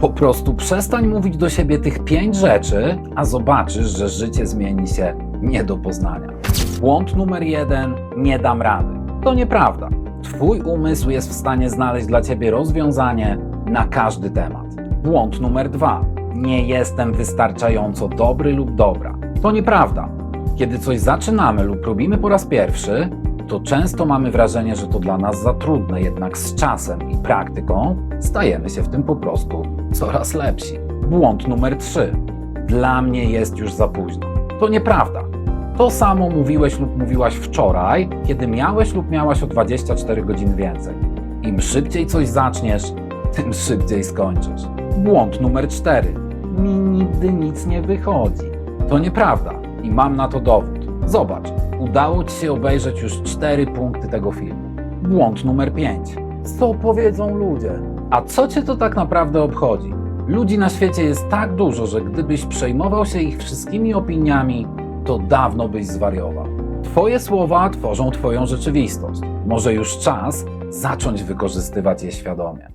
Po prostu przestań mówić do siebie tych pięć rzeczy, a zobaczysz, że życie zmieni się nie do poznania. Błąd numer jeden: nie dam rady. To nieprawda. Twój umysł jest w stanie znaleźć dla ciebie rozwiązanie na każdy temat. Błąd numer dwa: nie jestem wystarczająco dobry lub dobra. To nieprawda. Kiedy coś zaczynamy lub robimy po raz pierwszy, to często mamy wrażenie, że to dla nas za trudne, jednak z czasem i praktyką stajemy się w tym po prostu coraz lepsi. Błąd numer 3. Dla mnie jest już za późno. To nieprawda. To samo mówiłeś lub mówiłaś wczoraj, kiedy miałeś lub miałaś o 24 godziny więcej. Im szybciej coś zaczniesz, tym szybciej skończysz. Błąd numer 4. Mi nigdy nic nie wychodzi. To nieprawda i mam na to dowód. Zobacz, udało Ci się obejrzeć już 4 punkty tego filmu. Błąd numer 5. Co powiedzą ludzie? A co Cię to tak naprawdę obchodzi? Ludzi na świecie jest tak dużo, że gdybyś przejmował się ich wszystkimi opiniami, to dawno byś zwariował. Twoje słowa tworzą Twoją rzeczywistość. Może już czas zacząć wykorzystywać je świadomie.